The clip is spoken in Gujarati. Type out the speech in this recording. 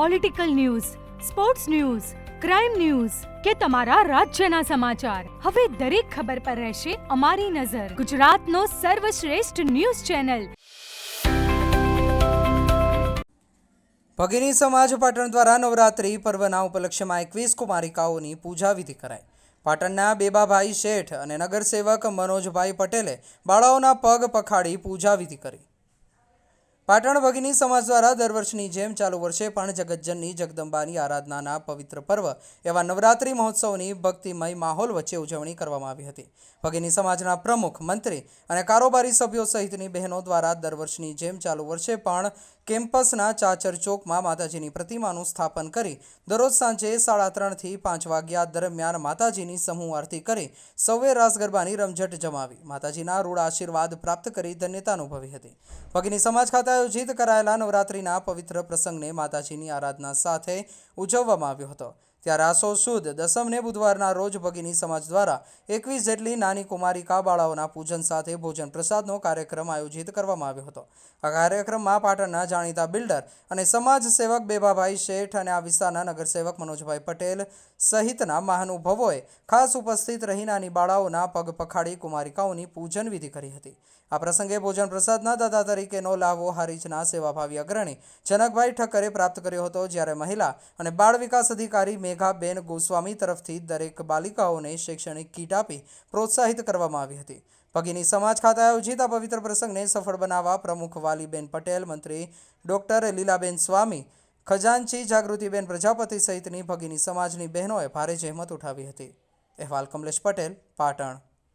Political news sports news crime news કે તમારા રાજ્યના સમાચાર. હવે દરેક ખબર પર રહેશે અમારી નજર. ગુજરાતનો સર્વશ્રેષ્ઠ ન્યૂઝ ચેનલ. ભગીની સમાજ પાટણ દ્વારા નવરાત્રિ પર્વના ઉપલક્ષ્યમાં એકવીસ કુમારિકાઓની પૂજા વિધિ કરાઈ. પાટણના બેબાભાઈ શેઠ અને નગરસેવક મનોજભાઈ પટેલે બાળાઓના પગ પખાડી પૂજા વિધિ કરી. પાટણ ભગિની સમાજ દ્વારા દર વર્ષની જેમ ચાલુ વર્ષે પણ જગતજનની જગદંબાની આરાધનાના પવિત્ર પર્વ એવા નવરાત્રિ મહોત્સવની ભક્તિમય માહોલ વચ્ચે ઉજવણી કરવામાં આવી હતી. ભગીની સમાજના પ્રમુખ, મંત્રી અને કારોબારી સભ્યો સહિતની બહેનો દ્વારા દર વર્ષની જેમ ચાલુ વર્ષે પણ કેમ્પસના ચાચર ચોકમાં માતાજીની પ્રતિમાનું સ્થાપન કરી દરરોજ સાંજે સાડા ત્રણથી પાંચ વાગ્યા દરમિયાન માતાજીની સમૂહ આરતી કરી સૌએ રાસ રમઝટ જમાવી. માતાજીના રૂઢ આશીર્વાદ પ્રાપ્ત કરી ધન્યતા અનુભવી હતી. ભગીની સમાજ ખાતે આયોજિત કરાયેલા નવરાત્રિના પવિત્ર પ્રસંગને માતાજીની આરાધના સાથે ઉજવવામાં આવ્યો હતો. ત્યારે આસો સુદ દસમને બુધવારના રોજ ભગીની સમાજ દ્વારા એકવીસ જેટલી નાની કુમારિકા બાળાઓના પૂજન સાથે ભોજન પ્રસાદનો કાર્યક્રમ આયોજિત કરવામાં આવ્યો હતો. આ કાર્યક્રમમાં પાટણના જાણીતા બિલ્ડર અને સમાજ સેવક બેબાભાઈ શેઠ અને આ વિસ્તારના નગરસેવક મનોજભાઈ પટેલ સહિતના મહાનુભાવોએ ખાસ ઉપસ્થિત રહી નાની બાળાઓના પગ પખાડી કુમારિકાઓની પૂજન વિધિ કરી હતી. આ પ્રસંગે ભોજન પ્રસાદના દાદા તરીકેનો લાવો હારીજના સેવાભાવી અગ્રણી જનકભાઈ ઠક્કરે પ્રાપ્ત કર્યો હતો, જ્યારે મહિલા અને બાળ વિકાસ અધિકારી મેઘાબેન ગોસ્વામી તરફથી દરેક બાલિકાઓને શૈક્ષણિક કીટ આપી પ્રોત્સાહિત કરવામાં આવી હતી. ભગીની સમાજ ખાતે આયોજિત આ પવિત્ર પ્રસંગને સફળ બનાવવા પ્રમુખ વાલીબેન પટેલ, મંત્રી ડોક્ટર લીલાબેન સ્વામી, ખજાનચી જાગૃતિબેન પ્રજાપતિ સહિતની ભગીની સમાજની બહેનોએ ભારે જહેમત ઉઠાવી હતી. અહેવાલ કમલેશ પટેલ, પાટણ.